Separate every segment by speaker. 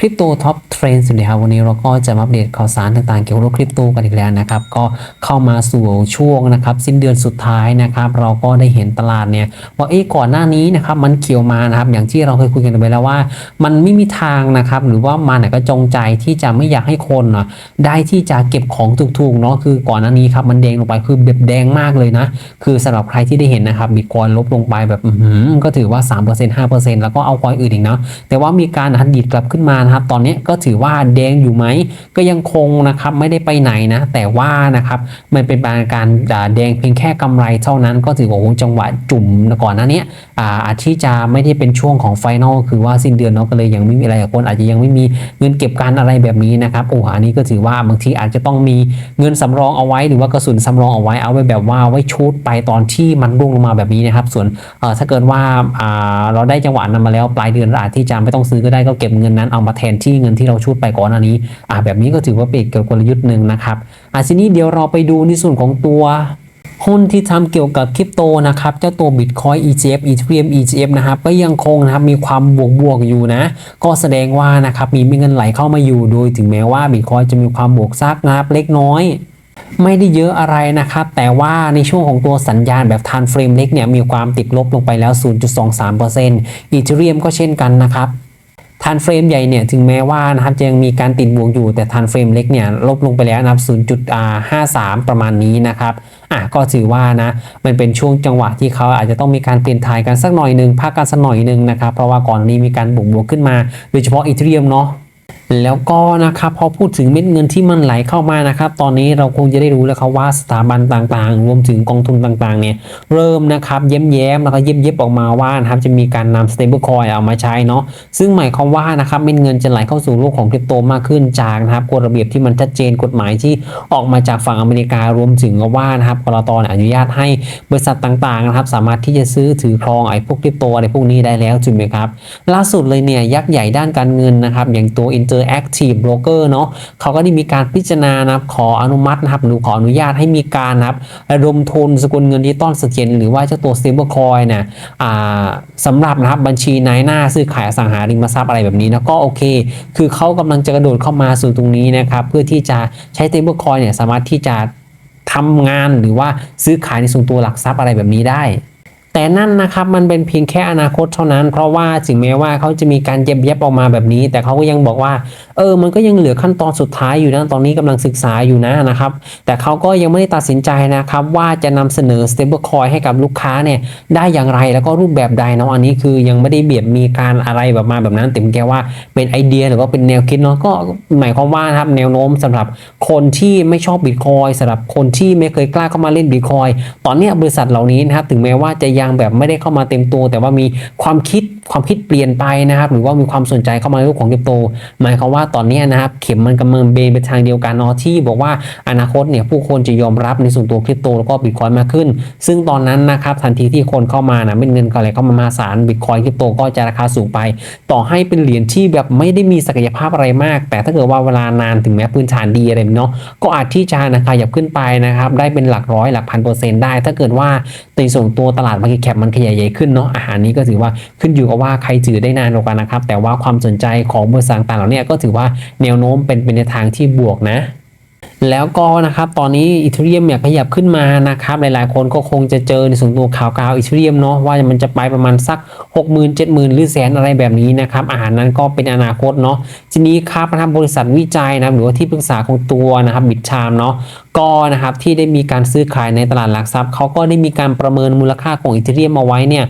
Speaker 1: คริปโตท็อปเทรนด์สวัสดีครับวันนี้เราก็จะมาอัปเดตข่าวสารต่างๆ เกี่ยวกับคริปโตกันอีกแล้วนะครับ ก็เข้ามาสู่ช่วงนะครับ สิ้นเดือนสุดท้ายนะครับ เราก็ได้เห็นตลาดเนี่ยว่าเอ๊ะก่อนหน้านี้นะครับมันเขียวมานะครับ อย่างที่เราเคยคุยกันไปแล้วว่า มันไม่มีทางนะครับ หรือว่ามันก็จงใจที่จะไม่อยากให้คนอะได้ที่จะเก็บของถูกๆเนาะคือก่อนหน้านี้ครับมันแดงลงไปคือแบบแดงมากเลยนะ คือสำหรับใครที่ได้เห็นนะครับบิตคอยลบลงไปแบบหือก็ถือว่า3% 5%แล้วก็เอาคอยอื่นอีกเนาะแต่ว่ามีการหันดีดกลับขึ้นมานะครับตอนนี้ก็ถือว่าแดงอยู่ไหม ก็ยังคงนะครับไม่ได้ไปไหนนะ แต่ว่านะครับมันเป็นการด่าแดงเพียงแค่กำไรเท่านั้น ก็ถือว่าจังหวะจุ่มก่อนหน้านี้อาจที่จะไม่ได้เป็นช่วงของไฟนอลคือว่าสิ้นเดือนเนาะก็เลยยังไม่มีอะไรกับคนอาจจะยังไม่มีเงินเก็บการอะไรแบบนี้นะครับโอ้โหอันนี้ก็ถือว่าบางทีอาจจะต้องมีเงินสำรองเอาไว้ หรือว่ากระสุนสำรองเอาไว้เอาไว้แบบว่าไว้ชูดไปตอนที่มันร่วงลงมาแบบนี้นะครับ ส่วนถ้าเกิดว่าอ่าเราได้จังหวะนั้นมาแล้วปลายเดือนเราอาจที่จะไม่ต้องซื้อก็ได้ก็เก็บเงินนั้นเอามาแทนที่เงินที่เราชูดไปก่อนหน้านี้อ่าแบบนี้ก็ถือว่าเป็นเกี่ยวกับกลยุทธ์หนึ่งนะครับอะทีนี้เดี๋ยวเราไปดูในส่วนของตัวหุ้นที่ทำเกี่ยวกับคริปโตนะครับ เจ้าตัว Bitcoin ETF Ethereum ETF นะครับก็ยังคงนะครับมีความบวกบวกอยู่นะ ก็แสดงว่านะครับมีเงินไหลเข้ามาอยู่โดยถึงแม้ว่า Bitcoin จะมีความบวกซักนะครับเล็กน้อยไม่ได้เยอะอะไรนะครับ แต่ว่าในช่วงของตัวสัญญาณแบบ time frame เล็กเนี่ยมีความติดลบลงไปแล้ว 0.23% Ethereum ก็เช่นกันนะครับ ทานเฟรมใหญ่เนี่ยถึงแม้ว่านะครับจะยังมีการติดบวกอยู่แต่ทานเฟรมเล็กเนี่ยลบลงไปแล้วนะครับ0.53 ประมาณนี้นะครับอะก็ถือว่านะมันเป็นช่วงจังหวะที่เขาอาจจะต้องมีการเปลี่ยนทายกันสักหน่อยหนึ่งพักกันสักหน่อยหนึ่งนะครับเพราะว่าก่อนนี้มีการบวกบวกขึ้นมา โดยเฉพาะอีเทเรียมเนาะ แล้วก็นะครับพอพูดถึงเม็ดเงินที่มันไหลเข้ามานะครับ ตอนนี้เราคงจะได้รู้แล้วครับว่าสถาบันต่างๆ รวมถึงกองทุนต่างๆเนี่ยเริ่มนะครับแย้มๆแล้วก็เย็บๆออกมาว่านะครับจะมีการนำ stable coin เอามาใช้เนาะซึ่งหมายความว่านะครับเม็ดเงินจะไหลเข้าสู่โลกของคริปโตมากขึ้นจากนะครับกฎระเบียบที่มันชัดเจนกฎหมายที่ออกมาจากฝั่งอเมริการวมถึงว่านะครับกรตเนี่ยอนุญาตให้บริษัทต่างๆนะครับสามารถที่จะซื้อถือครองไอ้พวกคริปโตอะไรพวกนี้ได้แล้วถูกไหมครับล่าสุดเลยเนี่ยยักษ์ใหญ่ด้านการเงินนะครับอย่างตัว Interactive Broker เนาะเขาก็ได้มีการพิจารณานะครับขออนุมัตินะครับหรือขออนุญาตให้มีการนะครับระดมทุนสกุลเงินดิจิตอลเสถียรหรือว่าเจ้าตัว stablecoin นะอ่าสำหรับนะครับบัญชีนายหน้าซื้อขายอสังหาริมทรัพย์อะไรแบบนี้นะก็โอเค คือเขากำลังจะกระโดดเข้ามาสู่ตรงนี้นะครับเพื่อที่จะใช้ stablecoin เนี่ยสามารถที่จะทำงานหรือว่าซื้อขายในส่วนตัวหลักทรัพย์อะไรแบบนี้ได้ แต่นั่นนะครับมันเป็นเพียงแค่อนาคตเท่านั้น เพราะว่าถึงแม้ว่าเขาจะมีการเย็บเย็บออกมาแบบนี้ แต่เขาก็ยังบอกว่า เออ มันก็ยังเหลือขั้นตอนสุดท้ายอยู่นะตอนนี้กำลังศึกษาอยู่นะนะครับ แต่เขาก็ยังไม่ได้ตัดสินใจนะครับ ว่าจะนำเสนอ stable coin ให้กับลูกค้าเนี่ยได้อย่างไรแล้วก็รูปแบบใดเนาะอันนี้คือยังไม่ได้เบียดมีการอะไรแบบมาแบบนั้นแต่แค่ว่าเป็นไอเดียหรือว่าเป็นแนวคิดเนาะก็หมายความว่านะครับแนวโน้มสำหรับคนที่ไม่ชอบบิตคอยสำหรับคนที่ไม่เคยกล้าเข้ามาเล่นบิตคอยตอนนี้บริษัทเหล่านี้นะครับถึงแม้ว่าจะยังแบบไม่ได้เข้ามาเต็มตัว แต่ว่ามีความคิดความคิดเปลี่ยนไปนะครับ หรือว่ามีความสนใจเข้ามาในโลกของคริปโต หมายความว่าตอนนี้นะครับ เข็มมันกำลังเบนไปทางเดียวกันเนาะที่บอกว่าอนาคตเนี่ยผู้คนจะยอมรับในส่วนตัวคริปโตแล้วก็บิตคอยมากขึ้น ซึ่งตอนนั้นนะครับทันทีที่คนเข้ามานะเป็นเงินอะไรเข้ามามาศาลบิตคอยคริปโตก็จะราคาสูงไป ต่อให้เป็นเหรียญที่แบบไม่ได้มีศักยภาพอะไรมาก แต่ถ้าเกิดว่าเวลานานถึงแม้พื้นฐานดีอะไรเนาะก็อาจที่จะนะขยับขึ้นไปนะครับได้เป็นหลักร้อยหลักพันเปอร์เซ็นต์ได้ ถ้าเกิดว่าในส่วนตัวตลาดมาร์เก็ตแคปมันขยายใหญ่ขึ้นเนาะอาหารนี้ก็ถือว่าขึ้นอยู่กับว่าใครถือได้นานกว่านนะครับ แต่ว่าความสนใจของบริษัทต่างๆเหล่านี้ก็ถือว่าแนวโน้มเป็นเป็นในทางที่บวกนะ แล้วก็นะครับตอนนี้อีเทเรียมเนี่ยขยับขึ้นมานะครับหลายๆ คนก็คงจะเจอในส่วนตัวข่าวกาวอีเทเรียมเนาะว่ามันจะไปประมาณสัก 6 0 0 0 0 7 0,000 หรือแสนอะไรแบบนี้นะครับอาหารนั้นก็เป็นอนาคตเนาะทีนี้ครับนะครับบริษัทวิจัยนะรหรือว่าที่ปรึกษาของตัวนะครับบิตชามเนาะก็นะครับที่ได้มีการซื้อขายในตลาดหลักทรัพย์เขาก็ได้มีการประเมินมูลค่าของอีเทเรียมเอาไว้เนี่ย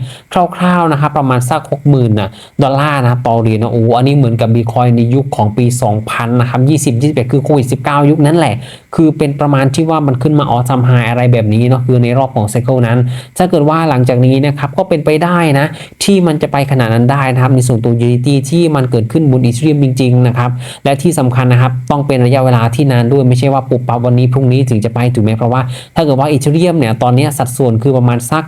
Speaker 1: คร่าวๆนะครับประมาณสัก 60,000นะดอลลาร์นะครับต่อเหรียญนะโอ้อันนี้เหมือนกับบีคอยในยุคของปี 2000นะครับ20 21 คือโควิด19 ยุคนั้นแหละคือเป็นประมาณที่ว่ามันขึ้นมาออทำไฮอะไรแบบนี้เนาะคือในรอบของไซเคิลนั้น ถ้าเกิดว่าหลังจากนี้นะครับก็เป็นไปได้นะ ที่มันจะไปขนาดนั้นได้นะครับในส่วนตัว Unity ที่มันเกิดขึ้นบนอีเทเรียมจริงๆนะครับและที่สำคัญนะครับต้องเป็นระยะเวลาที่นานด้วยไม่ใช่ว่าปุบปับวันนี้พรุ่งนี้ถึงจะไปถูกไหมเพราะว่าถ้าเกิดว่าอีเทเรียมเนี่ยตอนนี้สัดส่วนคือประมาณสัก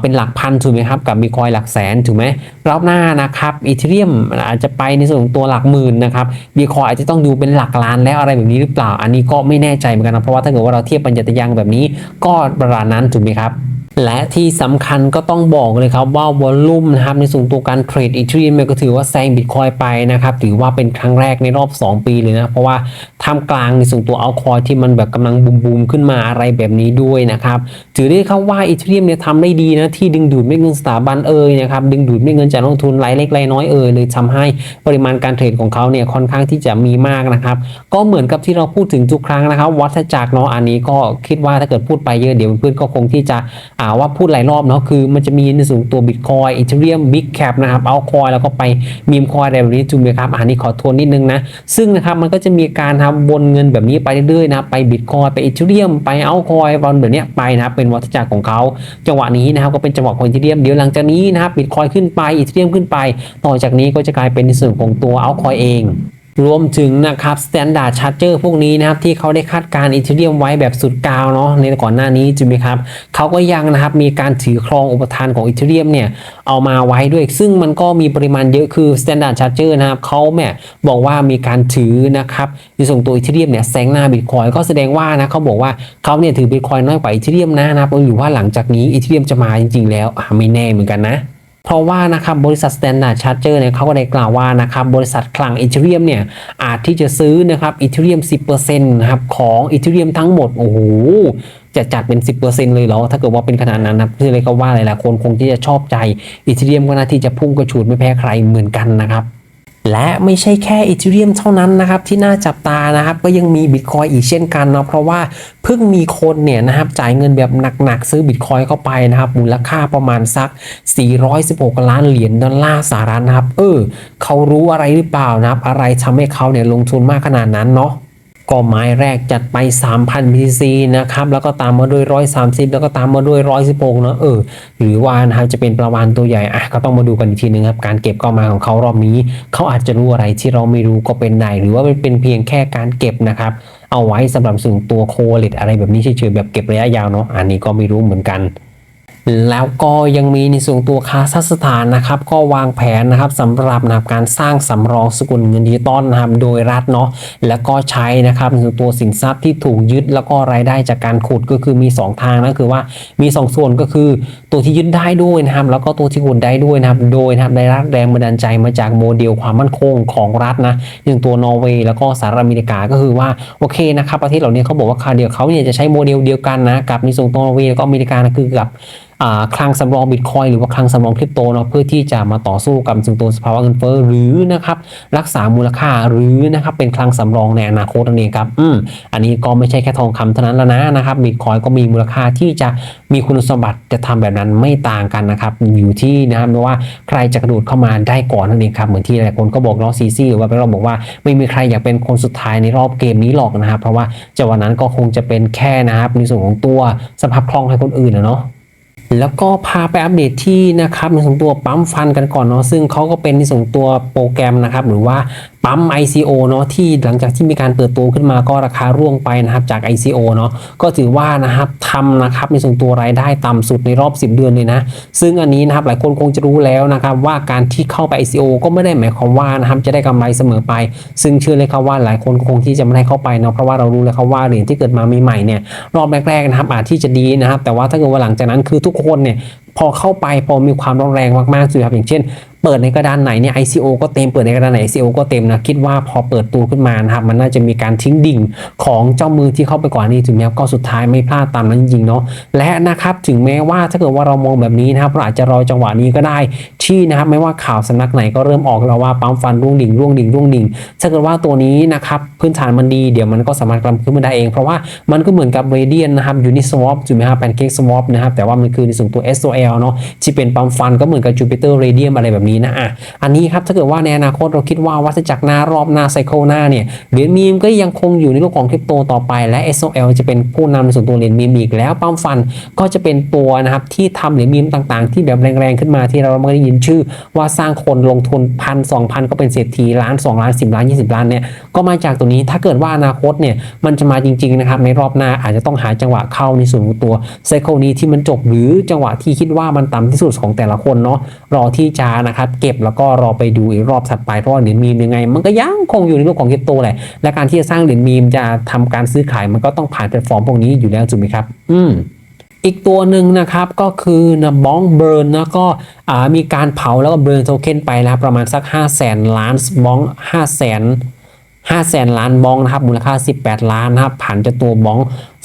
Speaker 1: เป็นหลักพันถูกไหมครับกับมีคอยหลักแสนถูกไหมรอบหน้านะครับอีเทเรียมอาจจะไปในส่วนของตัวหลักหมื่นนะครับบีคอยอาจจะต้องดูเป็นหลักล้านแล้วอะไรแบบนี้หรือเปล่าอันนี้ก็ไม่แน่ใจเหมือนกันนะเพราะว่าถ้าเกิดว่าเราเทียบปัญญาตยังแบบนี้ ก็ประมาณนั้นถูกไหมครับ และที่สำคัญก็ต้องบอกเลยครับว่าวอลลุ่มนะครับในส่วนตัวการเทรดอีเทเรียมก็ถือว่าแซงบิตคอยไปนะครับถือว่าเป็นครั้งแรกในรอบ 2 ปีเลยนะเพราะว่าท่ามกลางในส่วนตัวเอาคอยที่มันแบบกำลังบูมบูมๆขึ้นมาอะไรแบบนี้ด้วยนะครับถือได้ครับว่าอีเทเรียมเนี่ยทำได้ดีนะที่ดึงดูดเม็ดเงินสถาบันเอ่ยนะครับดึงดูดเม็ดเงินจากนักลงทุนรายเล็กรายน้อยเอ่ยเลยทำให้ปริมาณการเทรดของเขาเนี่ยค่อนข้างที่จะมีมากนะครับก็เหมือนกับที่เราพูดถึงทุกครั้งนะครับ วัฏจักรเนาะอันนี้ก็คิดว่าถ้าเกิดพูดไปเยอะเดี๋ยวเพื่อนก็คงที่จะอ่าว่าพูดหลายรอบเนาะคือมันจะมีในส่วนตัวบิตคอยอีเทเรียมบิ๊กแคปนะครับเอาคอยแล้วก็ไปมีมคอยอะไรแบบนี้จุ่มเลยครับอันนี้ขอทวนนิดนึงนะ ซึ่งนะครับมันก็จะมีการทำวนเงินแบบนี้ไปเรื่อยๆนะไปบิตคอยไปอีเทเรียมไปเอาคอยบอลแบบเนี้ยไปนะครับเป็นวัฏจักรของเขาจังหวะนี้นะครับก็เป็นจังหวะของอีเทเรียมเดี๋ยวหลังจากนี้นะครับบิตคอยขึ้นไปอีเทเรียมขึ้นไป ต่อจากนี้ก็จะกลายเป็นในส่วนของตัวเอาคอยเอง รวมถึงนะครับ Standard Charger พวกนี้นะครับที่เขาได้คาดการณ์อีเทเรียมไว้แบบสุดกาวเนาะในก่อนหน้านี้ใช่ไหมครับเขาก็ยังนะครับมีการถือครองอุปทานของอีเทเรียมเนี่ยเอามาไว้ด้วย ซึ่งมันก็มีปริมาณเยอะคือ Standard Charger นะครับเขาแม่บอกว่ามีการถือนะครับในส่วนตัวอีเทเรียมเนี่ยแซงหน้าบิตคอยก็แสดงว่านะเขาบอกว่าเขาเนี่ยถือบิตคอยน้อยกว่าอีเทเรียมนะนะครับหรือว่าหลังจากนี้อีเทเรียมจะมาจริงๆแล้วไม่แน่เหมือนกันนะ เพราะว่านะครับบริษัท Standard Charger เนี่ยเขาก็ได้กล่าวว่านะครับบริษัทคลังอีเทเรียมเนี่ยอาจที่จะซื้อนะครับอีเทเรียม 10%นะครับของอีเทเรียมทั้งหมด โอ้โหจะจัดเป็น 10%เลยเหรอ ถ้าเกิดว่าเป็นขนาดนั้นนะคือเลยก็ว่าหลายๆคนคงที่จะชอบใจอีเทเรียมก็น่าที่จะพุ่งกระฉูดไม่แพ้ใครเหมือนกันนะครับ และไม่ใช่แค่อีเทเรียมเท่านั้นนะครับที่น่าจับตานะครับก็ยังมีบิตคอยอีกเช่นกันเนาะเพราะว่าเพิ่งมีคนเนี่ยนะครับจ่ายเงินแบบหนักๆ ซื้อบิตคอยเข้าไปนะครับมูลค่าประมาณสัก 416 ล้านเหรียญดอลลาร์สหรัฐนะครับเออเขารู้อะไรหรือเปล่านะครับอะไรทำให้เขาเนี่ยลงทุนมากขนาดนั้นเนาะ ก็ไม้แรกจัดไป 3,000 BTC นะครับ แล้วก็ตามมาด้วย 130 แล้วก็ตามมาด้วย 116 เนอะเออ หรือว่านะครับจะเป็นประวานตัวใหญ่ อะ ก็ต้องมาดูกันอีกทีนึงครับ การเก็บก็มาของเขารอบนี้ เขาอาจจะรู้อะไรที่เราไม่รู้ก็เป็นได้ หรือว่าเป็นเพียงแค่การเก็บนะครับ เอาไว้สำหรับส่งตัวโคเลตอะไรแบบนี้เฉยๆแบบเก็บระยะยาวเนาะ อันนี้ก็ไม่รู้เหมือนกัน แล้วก็ยังมีในส่วนตัวคาซัคสถานนะครับ ก็วางแผนนะครับสำหรับนะครับการสร้างสำรองสกุลเงินดิจิตอลนะครับโดยรัฐเนาะแล้วก็ใช้นะครับในส่วนตัวสินทรัพย์ที่ถูกยึดแล้วก็รายได้จากการขุดก็คือมี 2 ทางนะคือว่ามี 2 ส่วนก็คือตัวที่ยึดได้ด้วยนะครับ แล้วก็ตัวที่ขุดได้ด้วยนะครับ โดยนะครับได้รับแรงบันดาลใจมาจากโมเดลความมั่นคงของรัฐนะอย่างตัวนอร์เวย์แล้วก็สหรัฐอเมริกาก็คือว่าโอเคนะครับประเทศเหล่านี้เขาบอกว่าคาเดียวเขาเนี่ยจะใช้โมเดลเดียวกันนะกับในส่วนตัวนอร์เวย์แล้วก็อเมริกานะคือกับคลังสำรองบิตคอยหรือว่าคลังสำรองคริปโตเนาะเพื่อที่จะมาต่อสู้กับสิ่งตัวสภาวะเงินเฟ้อหรือนะครับรักษามูลค่าหรือนะครับเป็นคลังสำรองในอนาคตนั่นเองครับอืมอันนี้ก็ไม่ใช่แค่ทองคำเท่านั้นแล้วนะนะครับบิตคอยก็มีมูลค่าที่จะมีคุณสมบัติจะทำแบบนั้นไม่ต่างกันนะครับอยู่ที่นะครับว่าใครจะกระโดดเข้ามาได้ก่อนนั่นเองครับเหมือนที่หลายคนก็บอกเนาะซีซีหรือว่าเราบอกว่าไม่มีใครอยากเป็นคนสุดท้ายในรอบเกมนี้หรอกนะครับเพราะว่าจังหวะนั้นก็คงจะเป็นแค่นะครับในส่วนของตัวสภาพคล่องให้คนอื่นนะเนาะ แล้วก็พาไปอัปเดตที่นะครับในส่วนตัวปั๊มฟันกันก่อนเนาะซึ่งเขาก็เป็นในส่วนตัวโปรแกรมนะครับหรือว่าปั๊ม ICO เนาะที่หลังจากที่มีการเปิดตัวขึ้นมาก็ราคาร่วงไปนะครับจาก ICO เนาะก็ถือว่านะครับทำนะครับในส่วนตัวรายได้ต่ำสุดในรอบ 10 เดือนเลยนะซึ่งอันนี้นะครับหลายคนคงจะรู้แล้วนะครับว่าการที่เข้าไป ICO ก็ไม่ได้หมายความว่านะครับจะได้กำไรเสมอไป ซึ่งเชื่อเลยครับว่าหลายคนคงที่จะไม่ได้เข้าไปเนาะเพราะว่าเรารู้แล้วครับว่าเหรียญที่เกิดมาใหม่ๆเนี่ยรอบแรกๆนะครับอาจที่จะดีนะครับแต่ว่าถ้าเกิดว่าหลังจากนั้นคือทุกคนเนี่ยพอเข้าไปพอมีความร้อนแรงมากๆสุดครับอย่างเช่น ปิดในกระดานไหนเนี่ย ICO ก็เต็มเปิดในกระดานไหน ICO ก็เต็มนะคิดว่าพอเปิดตัวขึ้นมานะครับมันน่าจะมีการทิ้งดิ่งของเจ้ามือที่เข้าไปก่อนนี้ถึงแม้ก็สุดท้ายไม่พลาดตามนั้นจริงเนาะและนะครับถึงแม้ว่าถ้าเกิดว่าเรามองแบบนี้นะครับเราอาจจะรอจังหวะนี้ก็ได้ที่นะครับไม่ว่าข่าวสำนักไหนก็เริ่มออกแล้วว่าปั๊มฟันร่วงดิ่งร่วงดิ่งร่วงดิ่งถ้าเกิดว่าตัวนี้นะครับพื้นฐานมันดีเดี๋ยวมันก็สามารถกลับขึ้นมาได้เอง เพราะว่ามันก็เหมือนกับ Radiant นะครับ Uniswap ถูกไหมครับ Pancake Swap นะครับแต่ว่ามันคือในส่วนตัว SOL เนาะที่เป็นปั๊มฟันก็เหมือนกับ Jupiter Radium อะไรแบบนี้นะอะอันนี้ครับถ้าเกิดว่าในอนาคตเราคิดว่าวัฏจักรหน้ารอบหน้าไซเคิลหน้าเนี่ยเหรียญมีมก็ยังคงอยู่ในโลกของคริปโตต่อไปและ SOL จะเป็นผู้นำในส่วนตัวเหรียญมีมอีกแล้วปั๊มฟันก็จะเป็นตัวนะครับที่ทำเหรียญมีมต่างๆ ที่แบบแรงๆขึ้นมาที่เราไม่ได้ยินชื่อ ว่าสร้างคนลงทุนพันสองพันก็เป็นเศรษฐีล้านสองล้านสิบล้านยี่สิบล้านเนี่ยก็มาจากตัวนี้ถ้าเกิดว่าอนาคตเนี่ยมันจะมาจริงๆนะครับในรอบหน้าอาจจะต้องหาจังหวะเข้าในส่วนของตัวไซเคิลนี้ที่มันจบหรือจังหวะที่คิดว่ามันต่ำที่สุดของแต่ละคนเนาะรอที่จะนะครับเก็บแล้วก็รอไปดูอีกรอบถัดไปเพราะว่าเหรียญมีมยังไง มันก็ยังคงอยู่ในโลกของคริปโตแหละและการที่จะสร้างเหรียญมีมจะทำการซื้อขายมันก็ต้องผ่านแพลตฟอร์มพวกนี้อยู่แล้วถูกไหมครับ อืมอีกตัวหนึ่งนะครับก็คือนะบองเบิร์นนะก็มีการเผาแล้วก็เบิร์นโทเค็นไปแล้วประมาณสัก 5 0 0แสนล้านบอง5 0 0แสน5แสนล้านบองนะครับมูลค่า 18 ล้านนะครับผ่านจะตัวบอง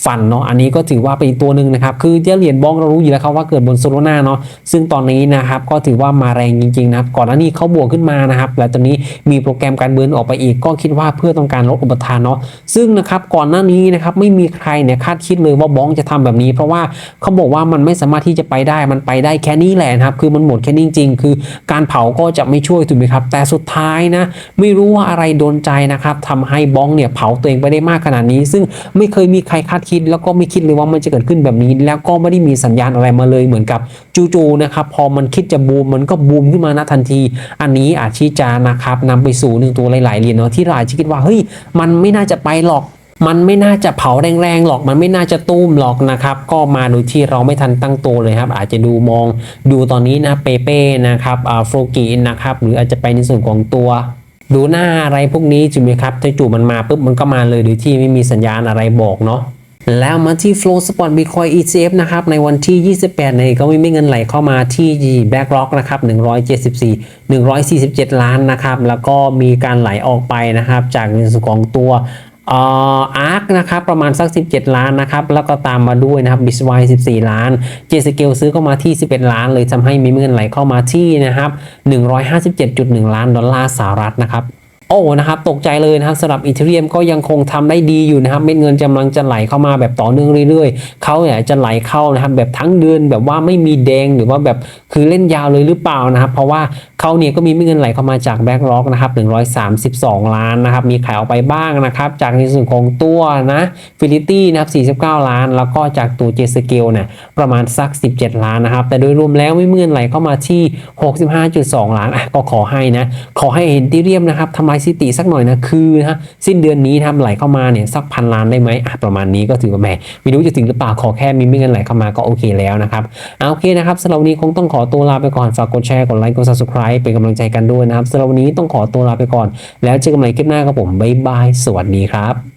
Speaker 1: ฟันเนาะอันนี้ก็ถือว่าเป็นตัวหนึ่งนะครับ คือเจ้าเหรียญบ้องเรารู้อยู่แล้วครับว่าเกิดบนโซโลนาเนาะซึ่งตอนนี้นะครับก็ถือว่ามาแรงจริงๆนะครับก่อนหน้านี้เขาบวกขึ้นมานะครับแล้วตอนนี้มีโปรแกรมการเบิร์นออกไปอีก ก็คิดว่าเพื่อต้องการลดอุปทานเนาะซึ่งนะครับก่อนหน้านี้นะครับไม่มีใครเนี่ยคาดคิดเลยว่าบ้องจะทำแบบนี้ เพราะว่าเขาบอกว่ามันไม่สามารถที่จะไปได้มันไปได้แค่นี้แหละนะครับคือมันหมดแค่นี้จริง ๆ คือการเผาก็จะไม่ช่วยถูกไหมครับ แต่สุดท้ายนะไม่รู้ว่าอะไรโดนใจนะครับทำให้บ้องเนี่ยเผาตัวเองไปได้มากขนาดนี้ ซึ่งไม่เคยมีใครคาดคิดแล้วก็ไม่คิดเลยว่ามันจะเกิดขึ้นแบบนี้ แล้วก็ไม่ได้มีสัญญาณอะไรมาเลยเหมือนกับจู่ๆนะครับพอมันคิดจะบูมมันก็บูมขึ้นมาณทันที อันนี้อาจที่จะนะครับนำไปสู่หนึ่งตัวหลายๆเหรียญเนาะที่เราอาจจะคิดว่าเฮ้ยมันไม่น่าจะไปหรอกมันไม่น่าจะเผาแรงๆหรอก มันไม่น่าจะตุ้มหรอกนะครับ ก็มาโดยที่เราไม่ทันตั้งตัวเลยครับ อาจจะดูมองดูตอนนี้นะเปเป้นะครับอ่าโฟกินะครับ หรืออาจจะไปในส่วนของตัว ดูหน้าอะไรพวกนี้จุไหมครับถ้าจู่มันมาปุ๊บมันก็มาเลยโดยที่ไม่มีสัญญาณอะไรบอกเนาะ แล้วมาที่ Flow Spot Bitcoin ETF นะครับในวันที่ 28เนี่ยก็ไม่มีเงินไหลเข้ามาที่ BlackRock นะครับ174 147 ล้านนะครับ แล้วก็มีการไหลออกไปนะครับ จากในส่วนของตัวอาร์คนะครับประมาณสัก 17 ล้านนะครับแล้วก็ตามมาด้วยนะครับ b i t w i 14 ล้าน j s c a l ซื้อเข้ามาที่ 11 ล้านเลยทำให้มีเงินไหลเข้ามาที่นะครับ157.1 ล้านดอลลาร์สหรัฐนะครับ โอ้นะครับตกใจเลยนะครับสำหรับอีเทเรียมก็ยังคงทำได้ดีอยู่นะครับเม็ดเงินกำลังจะไหลเข้ามาแบบต่อเนื่องเรื่อยๆเขาเนี่ยจะไหลเข้านะครับแบบทั้งเดือนแบบว่าไม่มีแดงหรือว่าแบบคือเล่นยาวเลยหรือเปล่านะครับ เพราะว่าเขาเนี่ยก็มีเม็ดเงินไหลเข้ามาจากแบ็กร็อกนะครับ132 ล้านนะครับมีขายออกไปบ้างนะครับจากในส่วนของตัวนะฟิลิตี้นะครับ49 ล้าน แล้วก็จากตัวเจสเกลเนี่ยประมาณสัก 17 ล้านนะครับแต่โดยรวมแล้วไม่มีเงินไหลเข้ามาที่ 65.2 ล้านอะก็ขอให้นะขอให้เห็นทีเรียมนะครับทำลายสถิติสักหน่อยนะคือนะสิ้นเดือนนี้ทำไหลเข้ามาเนี่ยสักพันล้านได้ไหมประมาณนี้ก็ถือว่าแหมไม่รู้จะถึงหรือเปล่าขอแค่มีไม่เงินไหลเข้ามาก็โอเคแล้วนะครับเอาโอเคนะครับสำหรับวันนี้คงต้องขอตัวลาไปก่อนฝากกดแชร์กดไลค์กด subscribe เป็นกำลังใจกันด้วยนะครับสำหรับวันนี้ต้องขอตัวลาไปก่อน แล้วเจอกันใหม่คลิปหน้าครับผมบ๊ายบายสวัสดีครับ